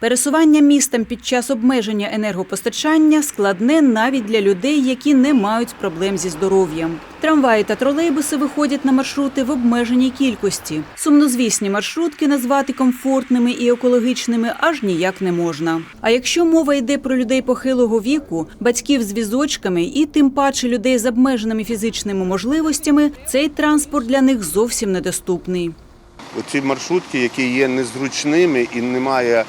Пересування містом під час обмеження енергопостачання складне навіть для людей, які не мають проблем зі здоров'ям. Трамваї та тролейбуси виходять на маршрути в обмеженій кількості. Сумнозвісні маршрутки назвати комфортними і екологічними аж ніяк не можна. А якщо мова йде про людей похилого віку, батьків з візочками і тим паче людей з обмеженими фізичними можливостями, цей транспорт для них зовсім недоступний. Оці маршрутки, які є незручними і немає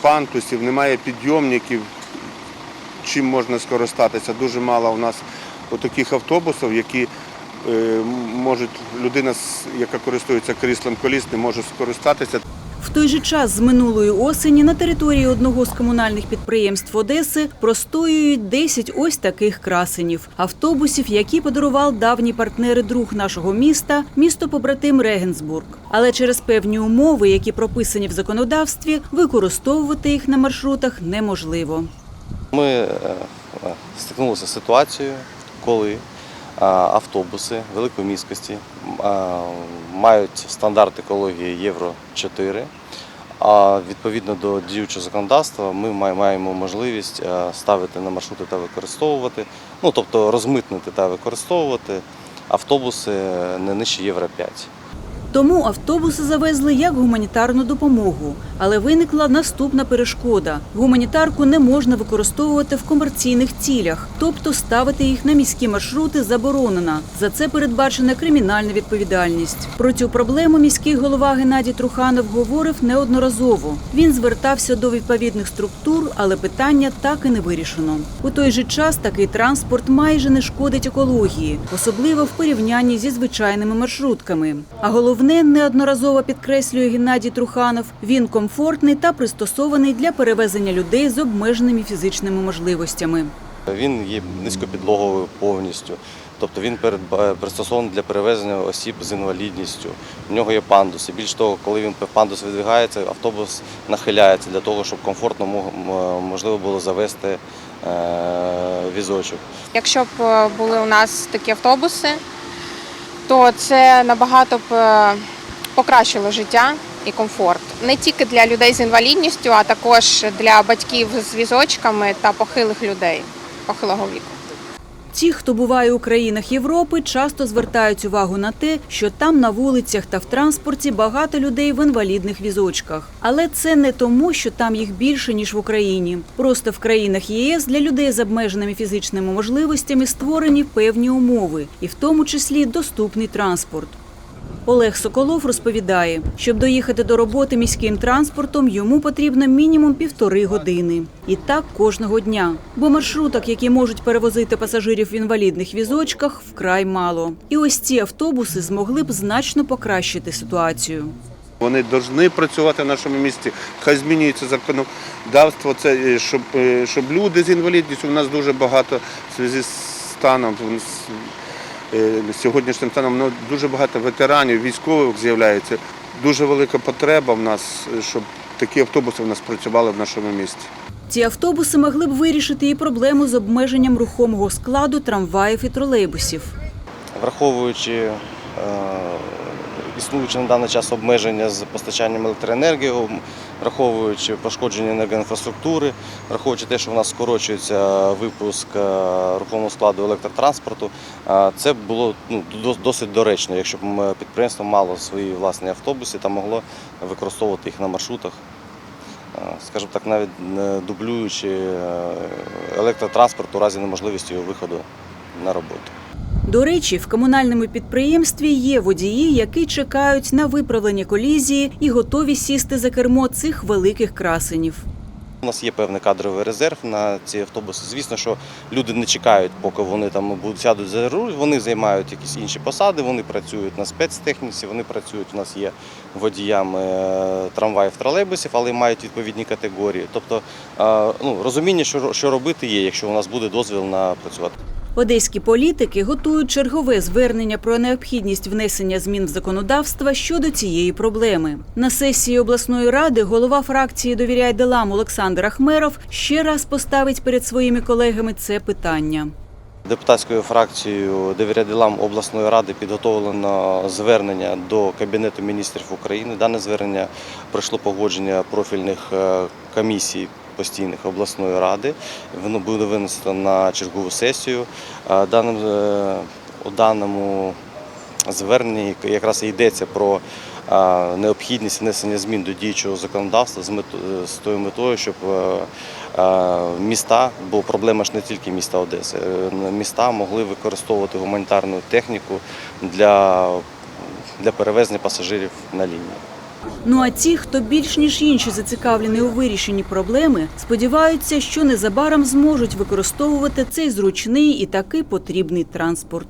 пантусів, немає підйомників, чим можна скористатися. Дуже мало у нас таких автобусів, які е, можуть людина, яка користується кріслом колісним, може скористатися. В той же час з минулої осені на території одного з комунальних підприємств Одеси простоюють 10 ось таких красенів – автобусів, які подарував давній партнер і друг нашого міста – місто побратим Регенсбург. Але через певні умови, які прописані в законодавстві, використовувати їх на маршрутах неможливо. Ми е, е, стикнулися з ситуацією, коли автобуси великої міськості мають стандарт екології Євро 4. А відповідно до діючого законодавства ми маємо можливість е, ставити на маршрути та використовувати, ну тобто розмитнити та використовувати автобуси не нижче Євро 5. Тому автобуси завезли як гуманітарну допомогу. Але виникла наступна перешкода: гуманітарку не можна використовувати в комерційних цілях, тобто ставити їх на міські маршрути заборонено. За це передбачена кримінальна відповідальність. Про цю проблему міський голова Геннадій Труханов говорив неодноразово. Він звертався до відповідних структур, але питання так і не вирішено. У той же час такий транспорт майже не шкодить екології, особливо в порівнянні зі звичайними маршрутками. А головне, неодноразово підкреслює Геннадій Труханов, він комфортний та пристосований для перевезення людей з обмеженими фізичними можливостями. Він є низькопідлоговою повністю. Тобто він пристосований для перевезення осіб з інвалідністю. В нього є пандуси. Більш того, коли він пандус видвигається, автобус нахиляється для того, щоб комфортно мо- можливо було завести е, візочок. Якщо б е, були у нас такі автобуси, то це набагато б е, покращило життя і комфорт не тільки для людей з інвалідністю, а також для батьків з візочками та похилих людей похилого віку. Ті, хто буває у країнах Європи, часто звертають увагу на те, що там на вулицях та в транспорті багато людей в інвалідних візочках. Але це не тому, що там їх більше ніж в Україні. Просто в країнах ЄС для людей з обмеженими фізичними можливостями створені певні умови, і в тому числі доступний транспорт. Олег Соколов розповідає, щоб доїхати до роботи міським транспортом, йому потрібно мінімум півтори години. І так кожного дня. Бо маршруток, які можуть перевозити пасажирів в інвалідних візочках, вкрай мало. І ось ці автобуси змогли б значно покращити ситуацію. Вони повинні працювати в нашому місті. Хай змінюється законодавство, це е, щоб, е, щоб люди з інвалідністю у нас дуже багато в зв'язку з станом. Е, Сьогоднішнім станом ну, дуже багато ветеранів, військових з'являється. Дуже велика потреба в нас, е, щоб такі автобуси в нас працювали в нашому місті. Ці автобуси могли б вирішити і проблему з обмеженням рухомого складу трамваїв і тролейбусів. Враховуючи е, існуючі на даний час обмеження з постачанням електроенергії, враховуючи пошкодження енергоінфраструктури, враховуючи те, що в нас скорочується випуск е, рухомого складу електротранспорту, е, це було ну, досить доречно, якщо б підприємство мало свої власні автобуси та могло використовувати їх на маршрутах. е, Скажімо так, навіть дублюючи електротранспорт у разі неможливості його виходу на роботу. До речі, в комунальному підприємстві є водії, які чекають на виправлення колізії і готові сісти за кермо цих великих красенів. У нас є певний кадровий резерв на ці автобуси. Звісно, що люди не чекають, поки вони там сядуть за руль. Вони займають якісь інші посади, вони працюють на спецтехніці, вони працюють. У нас є водіями е, трамваїв, тролейбусів, але мають відповідні категорії. Тобто е, ну, розуміння, що робити є, якщо у нас буде дозвіл на працювати. Одеські політики готують чергове звернення про необхідність внесення змін в законодавство щодо цієї проблеми. На сесії обласної ради голова фракції «Довіряй делам» Олександр Ахмеров ще раз поставить перед своїми колегами це питання. Депутатською фракцією «Довіря ділам обласної ради підготовлено звернення до Кабінету міністрів України. Дане звернення пройшло погодження профільних е, комісій постійних обласної ради. Воно буде винесено на чергову сесію. Е, Даним, е, у даному зверненні якраз йдеться про е, необхідність внесення змін до діючого законодавства з тою метою, щоб міста, бо проблема ж не тільки міста Одеси, міста могли використовувати гуманітарну техніку для, для перевезення пасажирів на лінії. Ну а ті, хто більш ніж інші зацікавлені у вирішенні проблеми, сподіваються, що незабаром зможуть використовувати цей зручний і такий потрібний транспорт.